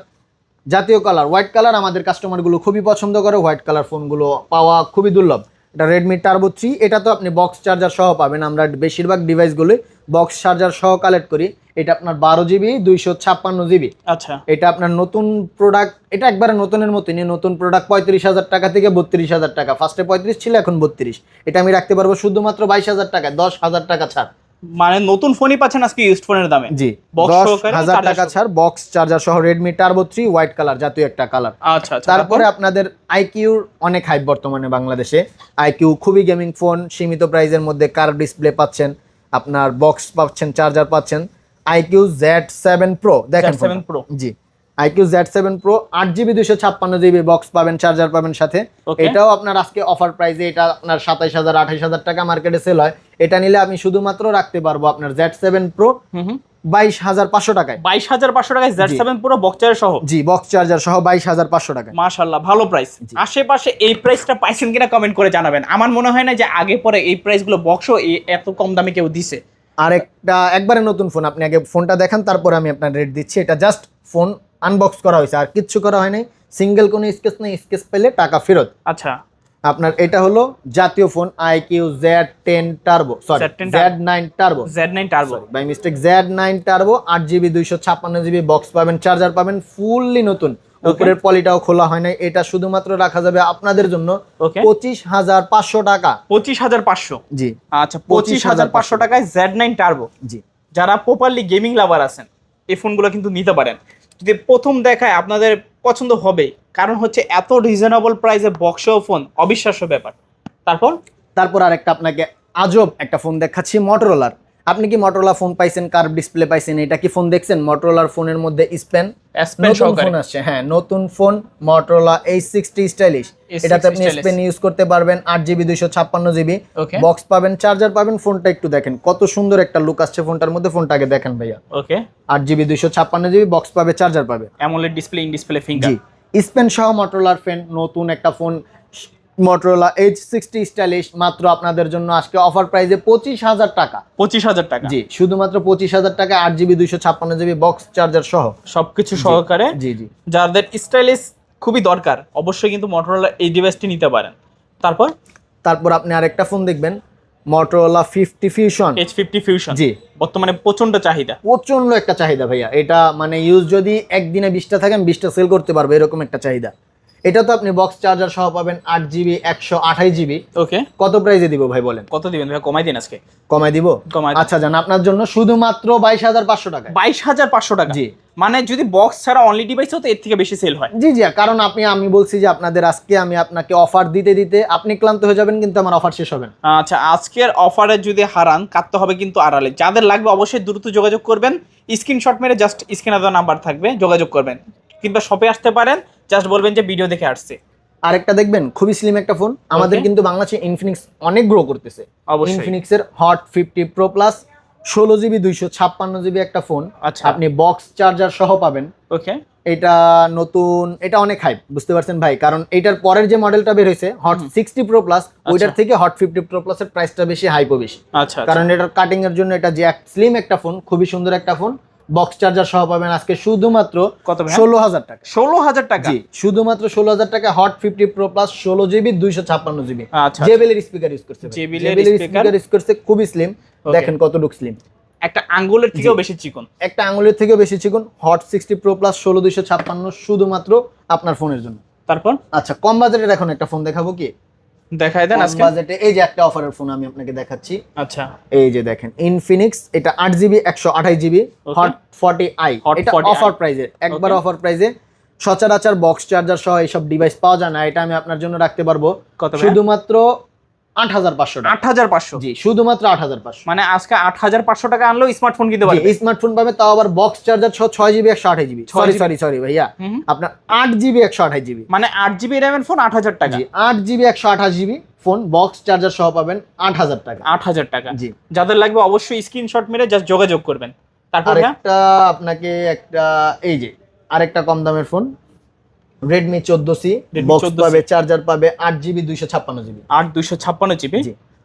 S1: জাতীয় কালার হোয়াইট কালার আমাদের কাস্টমারগুলো খুবই পছন্দ করে হোয়াইট কালার ফোনগুলো পাওয়া খুবই দুর্লভ। এটা রেডমি টার্বো থ্রি এটা তো আপনি বক্স চার্জার সহ পাবেন। আমরা বেশিরভাগ ডিভাইসগুলো বক্স চার্জার সহ কালেক্ট করি। এটা আপনার বারো জিবি দুইশো ছাপ্পান্ন জিবি
S2: আচ্ছা।
S1: এটা আপনার নতুন প্রোডাক্ট এটা একবারে নতুনের মতনই নতুন প্রোডাক্ট পঁয়ত্রিশ হাজার টাকা থেকে বত্রিশ হাজার টাকা। ফার্স্টে পঁয়ত্রিশ ছিল এখন বত্রিশ। এটা আমি রাখতে পারব শুধুমাত্র বাইশ হাজার টাকা দশ হাজার টাকা ছাড়।
S2: মানে নতুন ফোনই পাচ্ছেন আজকে ইউজড ফোনের দামে।
S1: জি
S2: বক্স
S1: হাজার টাকা ছাড় বক্স চার্জার সহ Redmi turbo three white colour জাতীয় একটা কালার
S2: আচ্ছা আচ্ছা
S1: তারপরে? আপনাদের আইকিউর অনেক হাইপ বর্তমানে বাংলাদেশে। আইকিউ খুবই গেমিং ফোন সীমিত প্রাইজের মধ্যে কার ডিসপ্লে পাচ্ছেন আপনার বক্স পাচ্ছেন চার্জার পাচ্ছেন। আইকিউ জেড সেভেন প্রো দেখেন
S2: Z7
S1: ফোনটা।
S2: Pro।
S1: জি। আইকিউ জেড সেভেন প্রো আট জিবি দুশো ছাপ্পান্ন জিবি বক্স পাবেন চার্জার পাবেন সাথে. এটাও আপনার আজকে অফার প্রাইসে এটা আপনার সাতাইশ হাজার আঠাইশ হাজার টাকা মার্কেটে সেল হয়। এটা নিলে আমি শুধুমাত্র রাখতে পারব আপনার জেড সেভেন প্রো বাইশ হাজার পাঁচশো টাকায়।
S2: বাইশ হাজার পাঁচশো টাকায় জেড সেভেন পুরো বক্সারের সহ?
S1: জি বক্স চার্জার সহ বাইশ হাজার পাঁচশো টাকায়।
S2: মাশাল্লাহ ভালো প্রাইস আশেপাশে এই প্রাইসটা পাইছেন কিনা কমেন্ট করে জানাবেন। আমার মনে হয় না যে আগে পরে এই প্রাইসগুলো বক্সও এত কম দামে কেউ দিছে।
S1: আর একটা একবারে নতুন ফোন আপনি আগে ফোনটা দেখান তারপরে আমি আপনার রেট দিচ্ছি। এটা জাস্ট ফোন আনবক্স করা হয়েছে আর কিচ্ছু করা হয়নি। সিঙ্গেল কোনো স্কেচ নেই স্কেচ পেলে টাকা ফেরত।
S2: আচ্ছা।
S1: আপনার এটা হলো জাতীয় phone iQOO Z ten turbo sorry
S2: Z10 Turbo।
S1: Z nine turbo
S2: Z nine turbo
S1: by mistake Z nine turbo আট জিবি দুইশো ছাপ্পান্ন জিবি বক্স পাবেন চার্জার পাবেন ফুললি নতুন। উপরের পলিটাও খোলা হয় নাই এটা শুধুমাত্র রাখা যাবে আপনাদের জন্য। পঁচিশ হাজার পাঁচশো টাকা।
S2: পঁচিশ হাজার পাঁচশো।
S1: জি।
S2: আচ্ছা পঁচিশ হাজার পাঁচশো টাকায় জেড নাইন টার্বো
S1: জি।
S2: যারা প্রপারলি গেমিং লাভার আছেন এই ফোনগুলো কিন্তু নিতে পারেন। যদি প্রথম দেখায় আপনাদের পছন্দ হবে, কারণ হচ্ছে এত রিজনেবল প্রাইসে বক্স ফোন অবিশ্বাস্য ব্যাপার। তারপর?
S1: তারপর আরেকটা আপনাকে আজব একটা ফোন দেখাচ্ছি মটোরোলার আপনি কি মটোরোলা ফোন পাইছেন? কার্ভ ডিসপ্লে পাইছেন? এটা কি ফোন দেখছেন? মটোরোলার ফোনের মধ্যে স্পেন নতুন ফোন আসছে। হ্যাঁ নতুন phone Motorola edge sixty stylish
S2: A60
S1: এটাতে আপনি স্পেন ইউজ করতে পারবেন আট জিবি দুইশো ছাপ্পান্ন জিবি বক্স পাবেন চার্জার পাবেন ফোনটা একটু দেখেন। কত সুন্দর একটা লুক আসছে ফোনটার মধ্যে। ফোনটাকে দেখেন ভাইয়া।
S2: ওকে
S1: আট জিবি দুইশো ছাপ্পান্ন জিবি বক্স পাবে চার্জার পাবে।
S2: AMOLED display in display finger
S1: Spain সহ মটোরোলার ফ্যান নতুন একটা phone Motorola edge sixty stylish মাত্র আপনাদের জন্য আজকে অফার প্রাইসে পঁচিশ হাজার টাকা।
S2: পঁচিশ হাজার টাকা।
S1: জি শুধুমাত্র পঁচিশ হাজার টাকা আট জিবি দুইশো ছাপ্পান্ন জিবি বক্স চার্জার সহ।
S2: সবকিছু সহকারে
S1: জি জি।
S2: যাদের স্টাইলিশ খুবই দরকার অবশ্যই কিন্তু মোটরোলা এই ডিভাইসটি নিতে পারেন। তারপর?
S1: তারপর আপনি আরেকটা ফোন দেখবেন Motorola fifty fusion
S2: edge fifty fusion
S1: G.
S2: বর্তমানে প্রচণ্ড চাহিদা।
S1: প্রচণ্ড একটা চাহিদা ভাইয়া। এটা মানে ইউজ যদি একদিনে বিশটা থাকেন বিশটা সেল করতে পারবে এরকম একটা চাহিদা। এটা তো আপনি বক্স চার্জার সহ পাবেন আট জিবি একশো আঠাশ জিবি
S2: ওকে
S1: কত প্রাইসে দিব ভাই বলেন?
S2: কত দিবেন ভাই? কমাই দিন আজকে।
S1: কমাই দিব?
S2: কমাই
S1: আচ্ছা জান আপনার জন্য শুধুমাত্র বাইশ হাজার পাঁচশো টাকা
S2: বাইশ হাজার পাঁচশো টাকা।
S1: জি।
S2: মানে যদি বক্স ছাড়া অনলি ডিভাইস হতো এর থেকে বেশি সেল হয়।
S1: জি জি কারণ আপনি আমি বলছি যে আপনাদের আজকে আমি আপনাকে অফার দিতে দিতে আপনি ক্লান্ত হয়ে যাবেন কিন্তু আমার অফার শেষ হবে না।
S2: আচ্ছা আজকের অফারে যদি হারান কাটতে হবে কিন্তু আড়ালে। যাদের লাগবে অবশ্যই দ্রুত যোগাযোগ করবেন। স্ক্রিনশট মেরে জাস্ট স্ক্রিনে দেওয়া নাম্বার থাকবে যোগাযোগ করবেন। কিংবা শপে আসতে পারেন। জাস্ট বলবেন যে ভিডিও দেখে আসছে।
S1: আরেকটা দেখবেন খুবই স্লিম একটা ফোন আমাদের কিন্তু বাংলাদেশে ইনফিনিক্স অনেক গ্রো করতেছে।
S2: অবশ্যই।
S1: ইনফিনিক্সের হট ফিফটি প্রো প্লাস ষোলো জিবি দুইশো ছাপ্পান্ন জিবি একটা ফোন
S2: আচ্ছা।
S1: আপনি বক্স চার্জার সহ পাবেন।
S2: ওকে
S1: এটা নতুন এটা অনেক হাইপ বুঝতে পারছেন ভাই? কারণ এটার পরের যে মডেলটা বের হয়েছে হট সিক্সটি প্রো প্লাস ওইটার থেকে হট ফিফটি প্রো প্লাস এর প্রাইসটা বেশি হাইপও বেশি।
S2: আচ্ছা
S1: কারণ এটার কাটিং এর জন্য এটা যে স্লিম একটা ফোন খুবই সুন্দর একটা ফোন বক্স চার্জার সহ পাবেন আজকে শুধুমাত্র
S2: কত
S1: ষোলো হাজার টাকা।
S2: ষোলো হাজার টাকা?
S1: শুধুমাত্র ষোলো হাজার টাকা হট ফিফটি প্রো প্লাস ষোলো জিবি দুইশো ছাপ্পান্ন জিবি জেবেলের স্পিকার ইউজ করছে জেবেলের স্পিকার ইউজ করছে খুবই স্লিম দেখেন কতটুক স্লিম
S2: একটা আঙ্গুলের থেকেও বেশি চিকন।
S1: একটা আঙুলের থেকেও বেশি চিকুন। হট সিক্সটি প্রো প্লাস ষোলো দুইশো ছাপ্পান্ন শুধুমাত্র আপনার ফোনের জন্য।
S2: তারপর?
S1: আচ্ছা কম বাজেটের এখন একটা ফোন দেখাবো কি?
S2: দেখাই দেন আজকে।
S1: বাজেটে এই যে একটা অফারের ফোন আমি আপনাকে দেখাচ্ছি।
S2: আচ্ছা।
S1: এই যে দেখেন ইনফিনিক্স এটা আট জিবি. হট আই এটা অফার প্রাইজে একবার অফার প্রাইজে সচরাচর বক্স চার্জার সহ এইসব ডিভাইস পাওয়া যায় না এটা আমি আপনার জন্য রাখতে পারব। শুধুমাত্র আট হাজার পাঁচশো
S2: আট হাজার পাঁচশো?
S1: জি শুধুমাত্র আট হাজার পাঁচশো।
S2: মানে আজকে আট হাজার পাঁচশো টাকা আনলেও স্মার্টফোন কিনতে পারবে?
S1: স্মার্টফোন পাবে তাও আবার বক্স চার্জার সহ ছয় জিবি একশো আঠাশ জিবি সরি সরি সরি ভাইয়া। আপনার আট জিবি একশো আঠাশ জিবি
S2: মানে আট জিবি র্যামের ফোন আট হাজার টাকা।
S1: আট জিবি একশো আঠাশ জিবি ফোন বক্স চার্জার সহ পাবেন আট হাজার টাকা।
S2: আট হাজার টাকা।
S1: জি।
S2: যাদের লাগবে অবশ্যই স্ক্রিনশট মেরে জাস্ট যোগাযোগ করবেন। তারপর ভাইয়া?
S1: আপনাকে একটা এই যে আরেকটা কম দামের ফোন রেডমি চোদ্দ সি বক্স পাবে চার্জার পাবে আট জিবি দুইশো ছাপ্পান্ন জিবি
S2: আট দুইশো ছাপ্পান্ন জিবি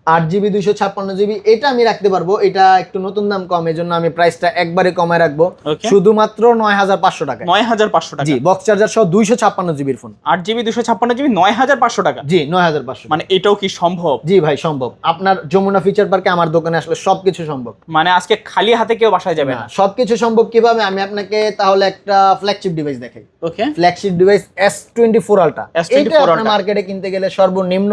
S1: আট জিবি দুইশো ছাপ্পান্ন জিবি এটা আমি রাখতে পারব। এটা একটু নতুন দাম কম এই জন্য আমি প্রাইসটা একবারে কমায় রাখব. শুধুমাত্র নয় হাজার পাঁচশো টাকা
S2: নয় হাজার পাঁচশো টাকা।
S1: জি বক্স চার্জার সহ দুইশো ছাপ্পান্ন জিবির ফোন
S2: আট জিবি দুশো ছাপ্পান্ন জিবি নয় হাজার পাঁচশো টাকা।
S1: জি নয় হাজার পাঁচশো
S2: মানে এটাও কি সম্ভব?
S1: জি ভাই সম্ভব। আপনার যমুনা ফিচার পার্কে আমার দোকানে আসলে সবকিছু সম্ভব।
S2: মানে আজকে খালি হাতে কেউ বাসায় যাবে না
S1: সবকিছু সম্ভব কীভাবে? আমি আপনাকে তাহলে একটা ফ্ল্যাগশিপ ডিভাইস দেখাই।
S2: Okay
S1: flagship device S twenty four ultra
S2: S24
S1: এটা আপনার মার্কেটে কিনতে গেলে সর্বনিম্ন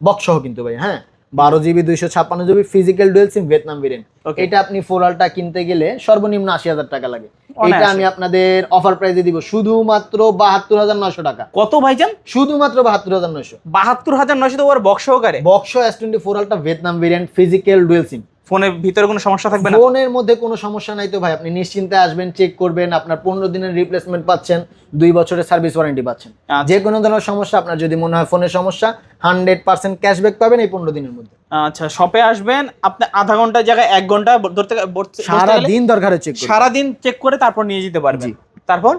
S1: বক্স সহ কিন্তু ভাই হ্যাঁ? বারো জিবি দুইশো ছাপ্পান্ন GB physical dual SIM Vietnam variant এটা আপনি ফোর আলটা কিনতে গেলে সর্বনিম্ন আশি হাজার টাকা লাগে। এটা আমি আপনাদের অফার প্রাইসে দিব শুধুমাত্র বাহাত্তর হাজার নয়শো টাকা।
S2: কত ভাইজান?
S1: শুধুমাত্র বাহাত্তর হাজার নয়শো।
S2: বাহাত্তর হাজার নয়শো তো ওর বক্স সহকারে।
S1: Box S twenty four ultra Vietnam variant physical dual SIM
S2: ফোনের ভিতরে কোনো সমস্যা থাকবে না?
S1: ফোনের মধ্যে কোনো সমস্যা নাই তো ভাই। আপনি নিশ্চিন্তে আসবেন চেক করবেন আপনার পনেরো দিনের রিপ্লেসমেন্ট পাচ্ছেন দুই বছরের সার্ভিস ওয়ারেন্টি পাচ্ছেন।
S2: আচ্ছা।
S1: যে কোনো ধরনের সমস্যা আপনার যদি মনে হয় ফোনের সমস্যা হান্ড্রেড পার্সেন্ট ক্যাশব্যাক পাবেন এই পনেরো দিনের মধ্যে।
S2: আচ্ছা শপে আসবেন আপনি আধা ঘণ্টার জায়গায় এক ঘণ্টা ধরতে
S1: সারা দিন দরকার চেক
S2: সারাদিন চেক করে তারপর নিয়ে যেতে পারবেন। তারপর?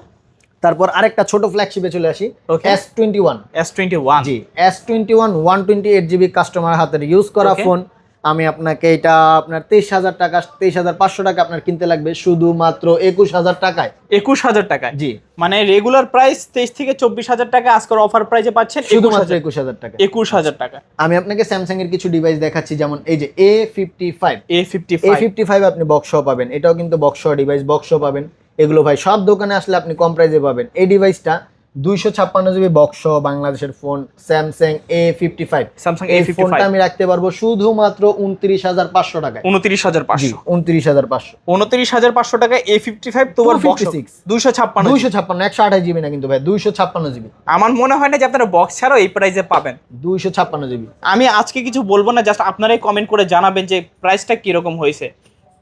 S1: তারপর আরেকটা ছোট ফ্ল্যাগশিপে চলে আসি. S twenty one
S2: S twenty one
S1: G S twenty one one twenty eight GB customer হাতের ইউজ করা ফোন আমি আপনাকে এটা আপনার তেইশ হাজার টাকা তেইশ হাজার পাঁচশো টাকা আপনার কিনতে লাগবে শুধুমাত্র একুশ হাজার টাকায়।
S2: একুশ হাজার টাকায়?
S1: জি।
S2: মানে রেগুলার প্রাইস তেইশ থেকে চব্বিশ হাজার টাকা আজকের অফার প্রাইসে পাচ্ছেন
S1: শুধুমাত্র একুশ হাজার টাকা।
S2: একুশ হাজার টাকা।
S1: আমি আপনাকে স্যামসাং এর কিছু ডিভাইস দেখাচ্ছি যেমন এই যে A fifty five
S2: A fifty
S1: A fifty five আপনি বক্স পাবেন এটাও কিন্তু বক্স ডিভাইস বক্স পাবেন। এগুলো ভাই সব দোকানে আসলে আপনি কম প্রাইসে পাবেন। এই ডিভাইসটা দুইশো ছাপ্পান্ন জিবি বক্স বাংলাদেশের phone Samsung A fifty five
S2: Samsung A
S1: ফোনটা আমি রাখতে পারব শুধুমাত্র উনত্রিশ হাজার পাঁচশো টাকায়।
S2: উনত্রিশ হাজার পাঁচশো।
S1: উনত্রিশ হাজার পাঁচশো।
S2: উনত্রিশ হাজার পাঁচশো টাকা এ ফিফটি ফাইভ তোমার বক্স
S1: 256
S2: দুইশো ছাপ্পান্ন
S1: দুইশো ছাপ্পান্ন একশো আঠাশ জিবি না কিন্তু ভাই দুইশো ছাপ্পান্ন জিবি।
S2: আমার মনে হয় না যে আপনারা বক্স ছাড়াও এই প্রাইসে পাবেন।
S1: দুইশো ছাপ্পান্ন জিবি।
S2: আমি আজকে কিছু বলব না জাস্ট আপনারাই কমেন্ট করে জানাবেন যে প্রাইসটা কীরকম হয়েছে।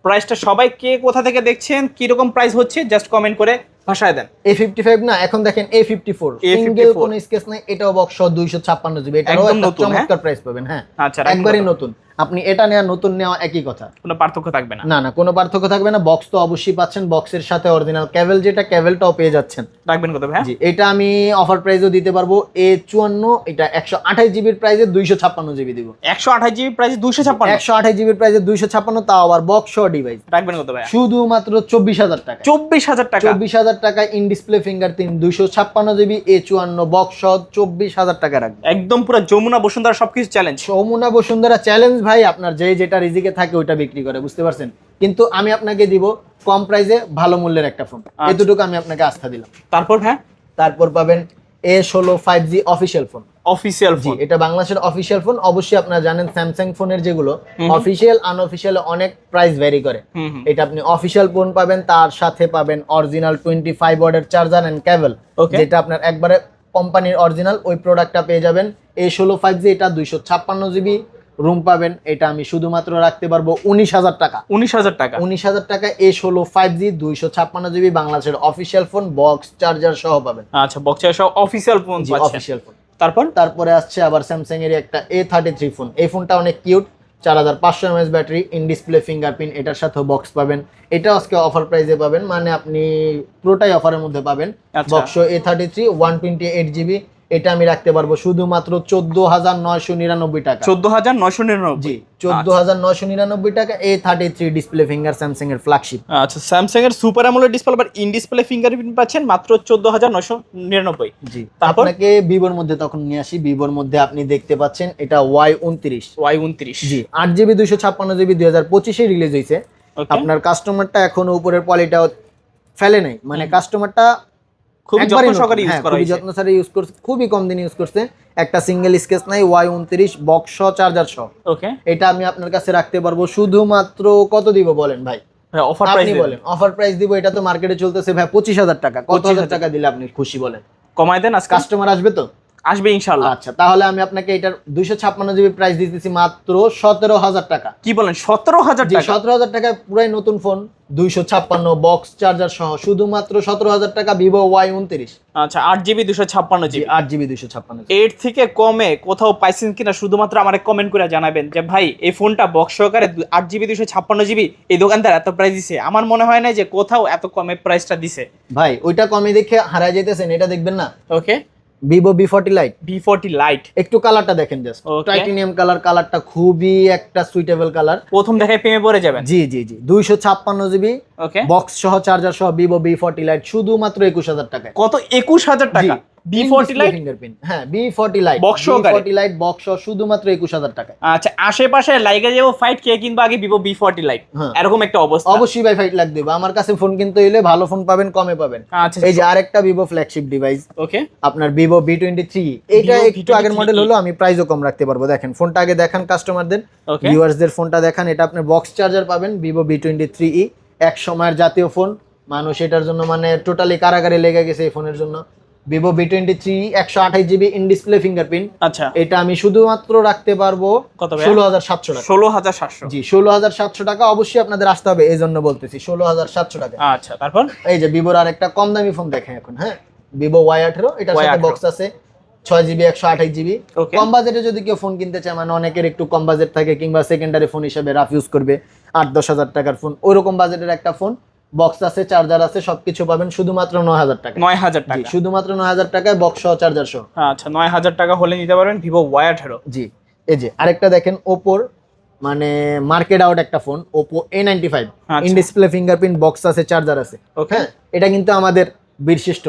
S2: প্রাইসটা সবাই কে কোথা থেকে দেখছেন কীরকম প্রাইস হচ্ছে জাস্ট কমেন্ট করে ভাষায় দেন।
S1: এ ফিফটি ফাইভ না এখন দেখেন A fifty four
S2: A54
S1: single কোনো স্কেচ নাই এটাও বক্স দুইশো ছাপ্পান্ন জিবি এটা
S2: একদম নতুন, হ্যাঁ?
S1: চমৎকার প্রাইস পাবেন হ্যাঁ।
S2: আচ্ছা
S1: একবারই নতুন। আপনি এটা নেওয়া নতুন নেওয়া একই কথা।
S2: কোনো পার্থক্য থাকবে না।
S1: না না কোনো পার্থক্য থাকবে না। বক্স তো অবশ্যই পাচ্ছেন। বক্সের সাথে অরিজিনাল ক্যাভেল যেটা ক্যাভেলটাও পেয়ে যাচ্ছেন।
S2: রাখবেন কত ভাই
S1: জি এটা আমি অফার প্রাইসও দিতে পারব। এ চুয়ান্ন এটা একশো আঠাশ জিবির প্রাইসে দুইশো ছাপ্পান্ন জিবি দিব।
S2: একশো আঠাশ জিবি প্রাইস দুশো ছাপ্পান্ন?
S1: একশো আঠাশ জিবির প্রাইসে দুইশো ছাপ্পান্ন তাও আবার বক্স ডিভাইস
S2: রাখবেন কত ভাই?
S1: শুধুমাত্র চব্বিশ হাজার টাকা।
S2: চব্বিশ হাজার টাকা?
S1: চব্বিশ হাজার টাকা ইন ডিসপ্লে ফিঙ্গার তিন দুইশো ছাপ্পান্ন জিবি এ চুয়ান্ন বক্স চব্বিশ হাজার টাকা রাখবে
S2: একদম পুরো যমুনা বসুন্ধরা সবকিছু চ্যালেঞ্জ
S1: যমুনা বসুন্ধরা চ্যালেঞ্জ ভাই আপনার যে যেটা রিজিকে থাকে ওইটা বিক্রি করে বুঝতে পারছেন? কিন্তু আমি আপনাকে দিব কম প্রাইসে ভালো মূল্যের একটা ফোন
S2: আচ্ছা।
S1: এতটুকু আমি আপনাকে আস্থা দিলাম।
S2: তারপর হ্যাঁ
S1: তারপর পাবেন এ ষোলো five G official phone
S2: official phone
S1: এটা বাংলাদেশের অফিসিয়াল ফোন অবশ্যই আপনারা জানেন স্যামসাং ফোনের যেগুলো অফিসিয়াল আনঅফিসিয়াল অনেক প্রাইস ভ্যারি করে। এটা আপনি অফিসিয়াল ফোন পাবেন তার সাথে পাবেন অরিজিনাল টোয়েন্টি ফাইভ ওয়ার্ডের চার্জার অ্যান্ড ক্যাবেল. যেটা আপনার একবারে কোম্পানির অরিজিনাল ওই প্রোডাক্টটা পেয়ে যাবেন। এ ষোলো ফাইভ জি এটা দুইশো ছাপ্পান্ন জিবি রুম পাবেন এটা আমি শুধুমাত্র রাখতে পারব উনিশ হাজার টাকা।
S2: উনিশ হাজার টাকা।
S1: উনিশ হাজার টাকা এ ষোলো ফাইভ জি দুইশো ছাপ্পান্ন জিবি বাংলাদেশের অফিসিয়াল ফোন বক্স চার্জার সহ পাবেন।
S2: আচ্ছা বক্সের সহ অফিসিয়াল ফোন
S1: অফিসিয়াল ফোন
S2: তারপর?
S1: তারপরে আসছে আবার স্যামসাং এর একটা এ থার্টি থ্রি ফোন এই ফোনটা অনেক কিউট চার হাজার পাঁচশো এমএস ব্যাটারি ইন ডিসপ্লে ফিঙ্গারপ্রিন্ট এটার সাথেও বক্স পাবেন। এটা আজকে অফার প্রাইসে পাবেন মানে আপনি পুরোটাই অফারের মধ্যে পাবেন। Box A thirty three one twenty eight GB এটা আমি রাখতে পারব শুধুমাত্র চোদ্দ হাজার নয়শো নিরানব্বই টাকা।
S2: চোদ্দ হাজার নয়শো নিরানব্বই
S1: জি চোদ্দ হাজার নয়শো নিরানব্বই টাকা A thirty three display finger Samsung এর ফ্ল্যাগশিপ
S2: আচ্ছা স্যামসাং এর সুপার অ্যামোলেড ডিসপ্লে আবার ইন ডিসপ্লে ফিঙ্গারপ্রিন্ট পাচ্ছেন মাত্র চোদ্দ হাজার নয়শো নিরানব্বই।
S1: জি
S2: তারপর?
S1: আপনাকে ভিভোর মধ্যে তখন নিয়ে আসি। ভিভোর মধ্যে আপনি দেখতে পাচ্ছেন এটা ওয়াই উনত্রিশ।
S2: ওয়াই উনত্রিশ।
S1: জি আট জিবি দুইশো ছাপ্পান্ন জিবি দুই হাজার পঁচিশে রিলিজ হয়েছে। আপনার কাস্টমারটা এখনও উপরের কোয়ালিটিটাও ফেলে নাই। মানে কাস্টমারটা
S2: খুব যত্ন সহকারে ইউজ করা
S1: খুবই
S2: হয়েছে।
S1: যত্ন সারে ইউজ করছে খুবই কম দিন ইউজ করছে। একটা সিঙ্গেল স্কেচ নাই ওয়াই উনত্রিশ বক্স চার্জার সহ।
S2: ওকে
S1: এটা আমি আপনার কাছে রাখতে পারব। শুধুমাত্র কত দিব বলেন ভাই?
S2: অফার প্রাইস
S1: আপনি বলেন অফার প্রাইস দিব এটা তো মার্কেটে চলতেছে ভাই পঁচিশ হাজার টাকা। কত হাজার টাকা দিলে আপনি খুশি বলেন?
S2: কমায় দেন আজ
S1: কাস্টমার আসবে তো?
S2: আসবে ইনশাআল্লাহ।
S1: আচ্ছা তাহলে আমি আপনাকে এটার দুইশো ছাপ্পান্ন জিবি প্রাইস দিতেছি মাত্র সতেরো হাজার টাকা।
S2: কি বলেন সতেরো হাজার
S1: জি
S2: টাকা?
S1: সতেরো হাজার টাকায় পুরাই নতুন ফোন দুইশো ছাপ্পান্ন বক্স চার্জার সহ শুধুমাত্র সতেরো হাজার টাকা ভিভো ওয়াই উনত্রিশ।
S2: আচ্ছা আট জিবি দুশো ছাপ্পান্ন
S1: জি
S2: জিবি।
S1: আট জিবি দুইশো ছাপ্পান্ন
S2: এর থেকে কমে কোথাও পাইছেন কিনা শুধুমাত্র আমার কমেন্ট করে জানাবেন যে ভাই এই ফোনটা বক্স সহকারে দু- আট জিবি দুশো ছাপ্পান্ন জিবি এই দোকানদার এত প্রাইস দিছে? আমার মনে হয় না যে কোথাও এত কমে প্রাইসটা দিছে।
S1: ভাই ওইটা কমে দেখে হারায় যেতেছেন এটা দেখবেন না।
S2: Okay
S1: Vivo V forty lite
S2: V forty lite
S1: একটু কালারটা দেখেন জাস্ট. টাইটেনিয়াম কালার কালারটা খুবই একটা সুইটেবল কালার
S2: প্রথম দেখায় প্রেমে পড়ে যাবেন?
S1: জি জি জি। দুইশো ছাপ্পান্ন জিবি
S2: ওকে
S1: বক্স সহ চার্জার সহ ভিভো বি ফর্টি লাইট শুধুমাত্র একুশ হাজার টাকায়।
S2: কত? একুশ হাজার টাকা? বি ফোরটি লাইট
S1: ফিঙ্গারপ্রিন্ট হ্যাঁ বি ফর্টি লাইট
S2: Box সহকারে?
S1: ফর্টি লাইট বক্স শুধুমাত্র টাকায়।
S2: আচ্ছা আশেপাশে লাইগে যাব ফাইট কে কিনবা আগে লাইট। এরকম একটা অবস্থা।
S1: অবশ্যই ভাই ফাইট লাগ দেবে আমার কাছে ফোন কিনতে হইলে ভালো ফোন পাবেন কমে পাবেন। এই যে আরেকটা ভিভো ফ্ল্যাগশিপ ডিভাইস
S2: ওকে
S1: আপনার ভিভো বি টোয়েন্টি থ্রি এইটা একটু আগের মডেল হলো আমি প্রাইসও কম রাখতে পারব। দেখেন ফোনটা আগে দেখান কাস্টমারদের ভিউয়ার্সদের ফোনটা দেখান। এটা আপনি বক্স চার্জার পাবেন Vivo V twenty three E এক সময়ের জাতীয় ফোন মানুষ এটার জন্য মানে টোটালি কারাগারে লেগে গেছে এই ফোনের জন্য। ভিভো বি টোয়েন্টি থ্রি একশো আঠাশ জিবি ইন ডিসপ্লে ফিঙ্গারপ্রিন্ট
S2: আচ্ছা।
S1: এটা আমি শুধুমাত্র রাখতে পারব? ষোলো হাজার সাতশো টাকা।
S2: ষোলো হাজার সাতশো।
S1: জি ষোলো হাজার সাতশো টাকা অবশ্যই আপনাদের আসতে হবে এই জন্য বলতেছি ষোলো হাজার সাতশো টাকা।
S2: আচ্ছা তারপর?
S1: এই যে ভিভোর আর একটা কম দামি ফোন দেখেন এখন হ্যাঁ? ভিভো ওয়াই আঠেরো এটার সাথে
S2: Y18
S1: বক্স আছে ছয় জিবি একশো আঠাশ জিবি. কম বাজেটে যদি কেউ ফোন কিনতে চায় মানে অনেকের একটু কম বাজেট থাকে কিংবা সেকেন্ডারি ফোন হিসেবে রাফ ইউজ করবে আট দশ হাজার টাকার ফোন ওইরকম বাজেটের একটা ফোন বক্স আছে চার্জার আছে সবকিছু পাবেন শুধুমাত্র নয় হাজার টাকা
S2: নয় হাজার টাকা।
S1: শুধুমাত্র নয় হাজার টাকায় বক্স সহ চার্জার সহ।
S2: আচ্ছা নয় হাজার টাকা হলে নিতে পারবেন ভিভো ওয়াই আঠারো।
S1: জি এই যে আরেকটা দেখেন ওপোর মানে মার্কেট আউট একটা phone Oppo A ninety five. In display fingerprint box আছে চার্জার আছে।
S2: ওকে
S1: হ্যাঁ এটা কিন্তু আমাদের বীরশ্রেষ্ঠ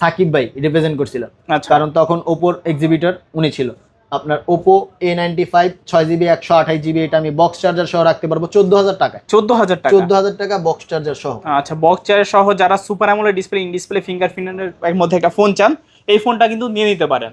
S1: সাকিব ভাই রিপ্রেজেন্ট করছিল।
S2: আচ্ছা।
S1: কারণ তখন ওপোর এক্সিবিটর উনি ছিল। আপনার ওপো এ নাইনটি ফাইভ ছয় জিবি একশো আঠাশ জিবি এটা আমি বক্স চার্জার সহ রাখতে পারব চোদ্দ হাজার টাকা
S2: চোদ্দ হাজার টাকা?
S1: চোদ্দ হাজার টাকা বক্স চার্জার সহ।
S2: আচ্ছা বক্স চার্জার সহ যারা super AMOLED display in display finger ফিঙ্গারপ্রিন্টের মধ্যে একটা ফোন চান এই ফোনটা কিন্তু নিয়ে নিতে পারেন।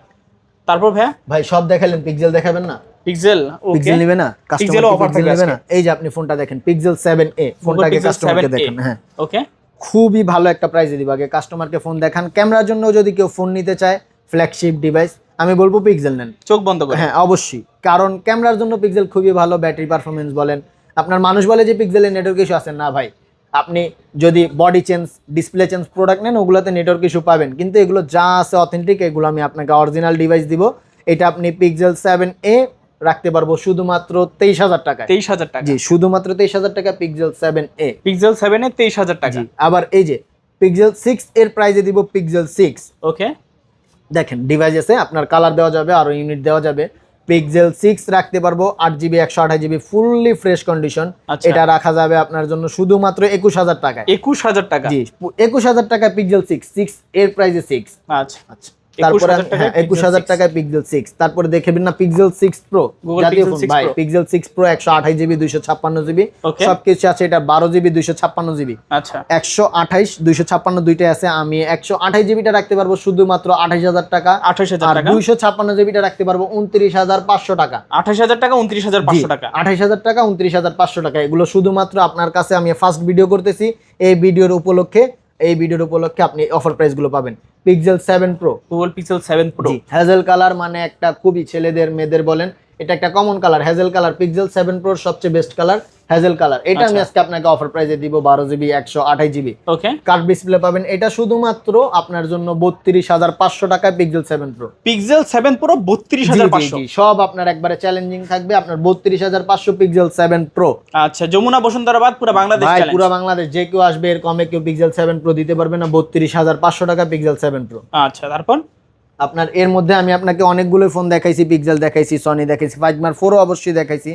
S2: তারপর ভাইয়া?
S1: ভাই সব দেখালেন পিক্সেল দেখাবেন না?
S2: পিক্সেল ওকে
S1: পিক্সেল নেবে না? পিক্সেল
S2: থাকবে
S1: নেবে না? এই যে আপনি ফোনটা দেখেন পিক্সেল সেভেন এ ফোনটাকে কাস্টমারকে দেখেন হ্যাঁ।
S2: ওকে
S1: খুবই ভালো একটা প্রাইসে দিব। আগে কাস্টমারকে ফোন দেখান। ক্যামেরার জন্য যদি কেউ ফোন নিতে চায় ফ্ল্যাগশিপ ডিভাইস আমি বলব পিক্সেল নেন।
S2: চোখ বন্ধ করে।
S1: হ্যাঁ অবশ্যই। কারণ ক্যামেরার জন্য পিক্সেল খুবই ভালো ব্যাটারি পারফরমেন্স বলেন। আপনার মানুষ বলে যে পিক্সেলের নেটওয়ার্ক ইস্যু আছে না ভাই। আপনি যদি body change display change product নেন ওগুলোতে নেটওয়ার্ক ইস্যু পাবেন। কিন্তু এগুলো যা আছে অথেন্টিক এগুলো আমি আপনাকে অরিজিনাল ডিভাইস দিব। এটা আপনি পিক্সেল সেভেন এ রাখতে পারব শুধুমাত্র তেইশ হাজার টাকায়।
S2: তেইশ হাজার টাকা।
S1: জি শুধুমাত্র তেইশ হাজার টাকা পিক্সেল সেভেন এ।
S2: পিক্সেল সেভেনে তেইশ হাজার টাকা।
S1: আবার এই যে পিক্সেল সিক্স এর প্রাইজে দিব পিক্সেল সিক্স
S2: ওকে
S1: দেখেন ডিভাইস আছে আপনার কালার দেওয়া যাবে আরও ইউনিট দেওয়া যাবে। পিক্সেল সিক্স রাখতে পারব আট জিবি একশো আঠাশ জিবি ফুললি ফ্রেশ কন্ডিশন। এটা রাখা যাবে আপনার জন্য শুধুমাত্র একুশ হাজার টাকায়।
S2: একুশ হাজার টাকা?
S1: জি একুশ হাজার টাকা পিক্সেল সিক্স সিক্স এর প্রাইসে সিক্স
S2: আচ্ছা।
S1: আচ্ছা। তারপরে
S2: 21,000
S1: হ্যাঁ একুশ হাজার টাকায় পিক্সেল সিক্স তারপরে দেখেবেন না পিক্সেল সিক্স প্রো জাতীয় ফোন ভাই পিক্সেল সিক্স প্রো একশো আঠাশ জিবি দুইশো ছাপ্পান্ন জিবি। সবকিছু আছে এটা বারো জিবি দুইশো ছাপ্পান্ন জিবি।
S2: আচ্ছা।
S1: একশো আঠাইশ দুইশো ছাপ্পান্ন দুইটাই আছে। আমি একশো আঠাইশ জিবিটা রাখতে পারব শুধুমাত্র আঠাইশ হাজার টাকা।
S2: আঠাশ হাজার
S1: দুইশো ছাপ্পান্ন জিবিটা রাখতে পারব উনত্রিশ হাজার পাঁচশো টাকা।
S2: আঠাশ হাজার টাকা উনত্রিশ হাজার পাঁচশো টাকা?
S1: আঠাইশ হাজার টাকা উনত্রিশ হাজার পাঁচশো টাকা। এগুলো শুধুমাত্র আপনার কাছে আমি ফার্স্ট ভিডিও করতেছি। এই ভিডিওর উপলক্ষে এই ভিডিওর উপলক্ষে আপনি অফার প্রাইসগুলো পাবেন। Pixel seven pro
S2: Google Pixel seven pro
S1: hazel colour মানে একটা খুবই ছেলেদের মেয়েদের বলেন। এটা একটা common colour hazel colour Pixel seven প্রোর সবচেয়ে বেস্ট কালার হ্যাজেল কালার এটা আমি
S2: আচ্ছা।
S1: আজকে আপনাকে অফার প্রাইসে দিব বারো জিবি একশো আঠাশ জিবি।
S2: ওকে
S1: কার্ড ডিসপ্লে পাবেন। এটা শুধুমাত্র আপনার জন্য বত্রিশ হাজার পাঁচশো টাকায় Pixel seven pro
S2: Pixel seven pro বত্রিশ হাজার পাঁচশো।
S1: সব আপনার একবারে চ্যালেঞ্জিং থাকবে। আপনার বত্রিশ হাজার পাঁচশো পিক্সেল সেভেন প্রো
S2: আচ্ছা যমুনা বসুন্ধরাবাদ পুরো বাংলাদেশ
S1: ভাই পুরো বাংলাদেশ যে কেউ আসবে এর কমে কেউ পিক্সেল সেভেন প্রো দিতে পারবে না। বত্রিশ হাজার পাঁচশো টাকা পিক্সেল সেভেন প্রো
S2: আচ্ছা তারপর?
S1: আপনার এর মধ্যে আমি আপনাকে অনেকগুলো ফোন দেখাইছি পিক্সেল দেখাইছি সনি দেখাইছি ফাইভ মার ফোরও অবশ্যই দেখাইছি।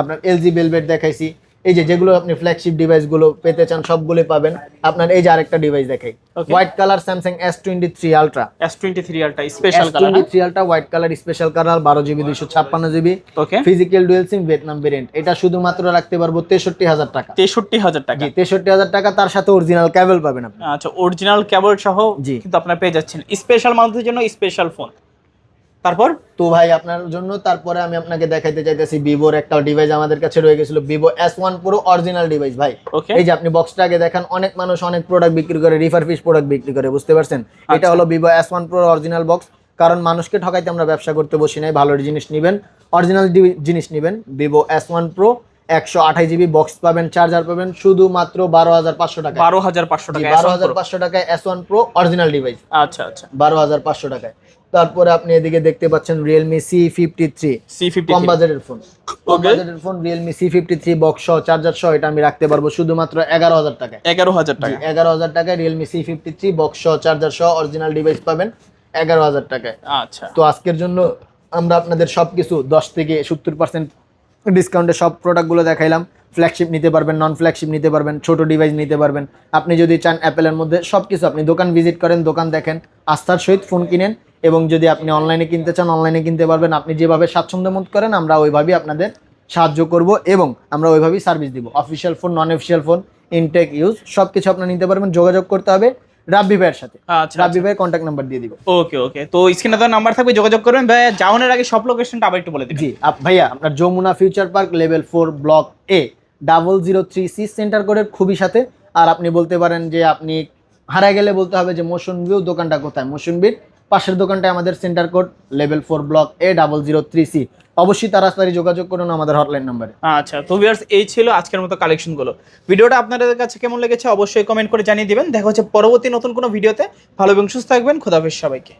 S1: আপনার এলজি বেলভেট দেখাইছি এই যে যেগুলো আপনি ফ্ল্যাগশিপ ডিভাইসগুলো পেতে চান সবগুলো পাবেন। আপনার এই যে আরেকটা ডিভাইস দেখাই white colour Samsung S twenty three ultra
S2: S twenty three ultra special colour
S1: twenty three ultra white colour special colour বারো জিবি দুইশো ছাপ্পান্ন GB.
S2: Okay
S1: physical dual SIM Vietnam variant এটা শুধুমাত্র রাখতে পারব তেষট্টি হাজার টাকা।
S2: তেষট্টি হাজার টাকা।
S1: জি তেষট্টি হাজার টাকা তার সাথে অরিজিনাল ক্যাবেল পাবেন আপনি।
S2: আচ্ছা অরিজিনাল কেবল সহ
S1: জি।
S2: কিন্তু আপনারা পেয়ে যাচ্ছেন স্পেশাল মানুষদের জন্য স্পেশাল ফোন তারপর?
S1: তো ভাই আপনার জন্য তারপরে আমি আপনাকে দেখাইতে চাইতেছি ভিভোর একটা ডিভাইস আমাদের কাছে রয়ে গেছিল ভিভো এস ওয়ান পুরো অরিজিনাল ডিভাইস ভাই। এই যে আপনি বক্সটা আগে দেখেন অনেক মানুষ অনেক প্রোডাক্ট বিক্রি করে রিফার পিস প্রোডাক্ট বিক্রি করে বুঝতে পারছেন? এটা
S2: আচ্ছা।
S1: হলো Vivo S one pro original box কারণ মানুষকে ঠকাইতে আমরা ব্যবসা করতে বসি নাই ভালো জিনিস নেবেন অরিজিনাল জিনিস নেবেন ভিভো এস ওয়ান প্রো একশো আঠাশ জিবি বক্স পাবেন চার্জার পাবেন শুধুমাত্র বারো হাজার পাঁচশো টাকা
S2: বারো হাজার পাঁচশো টাকা
S1: বারো হাজার পাঁচশো টাকায় S one pro original device
S2: আচ্ছা আচ্ছা।
S1: বারো হাজার পাঁচশো টাকায়। তারপরে আপনি এদিকে দেখতে পাচ্ছেন Realme C fifty three
S2: C fifty
S1: কম বাজেটের ফোন কম বাজেটের phone Realme C fifty three box সহ চার্জার সহ এটা আমি রাখতে পারব শুধুমাত্র এগারো হাজার টাকায়।
S2: এগারো হাজার টাকা
S1: এগারো হাজার টাকায় Realme C fifty three box সহ চার্জার সহ অরিজিনাল ডিভাইস পাবেন এগারো হাজার টাকায়।
S2: আচ্ছা।
S1: তো আজকের জন্য আমরা আপনাদের সবকিছু দশ থেকে সত্তর পার্সেন্ট ডিসকাউন্টে সব প্রোডাক্টগুলো দেখাইলাম। ফ্ল্যাগশিপ নিতে পারবেন নন ফ্ল্যাগশিপ নিতে পারবেন, ছোট ডিভাইস নিতে পারবেন। আপনি যদি চান অ্যাপেলের মধ্যে সব কিছু আপনি দোকান ভিজিট করেন, দোকান দেখেন, আস্থার সহিত ফোন কিনেন এবং যদি আপনি অনলাইনে কিনতে চান অনলাইনে কিনতে পারবেন। আপনি যেভাবে স্বাচ্ছন্দ্য বোধ করেন, আমরা ওইভাবেই আপনাদের সাহায্য করব এবং আমরা ওইভাবেই সার্ভিস দিব। Official phone non official phone intact use সব কিছু আপনার নিতে পারবেন। যোগাযোগ করতে হবে রাব্বি ভাইয়ের সাথে।
S2: আচ্ছা
S1: রাব্বি ভাইয়ের কন্ট্যাক্ট নাম্বার দিয়ে দিব।
S2: ওকে ওকে তো স্ক্রিনে তো নাম্বার থাকবে যোগাযোগ করবেন। ভাই যাওয়ানোর আগে সব লোকেশনটা আবার একটু বলে দিবেন।
S1: জি ভাইয়া আপনার Jamuna future park level four block A double zero three C centre কোডের খুবই সাথে। আর আপনি বলতে পারেন যে আপনি হারায় গেলে বলতে হবে যে মোশন ভিউ দোকানটা কোথায়? মোশন বিট পাশের দোকানটায় আমাদের centre code level four block A double zero three C অবশ্যই তাড়াতাড়ি যোগাযোগ করুন আমাদের হটলাইন নাম্বারে
S2: আচ্ছা তো ভিউয়ার্স এই ছিল আজকের মতো কালেকশনগুলো ভিডিওটা আপনাদের কাছে কেমন লেগেছে অবশ্যই কমেন্ট করে জানিয়ে দিবেন। দেখা হচ্ছে পরবর্তী নতুন কোনো ভিডিওতে ভালো এবং সুস্থ থাকবেন। খোদাফিজ সবাইকে।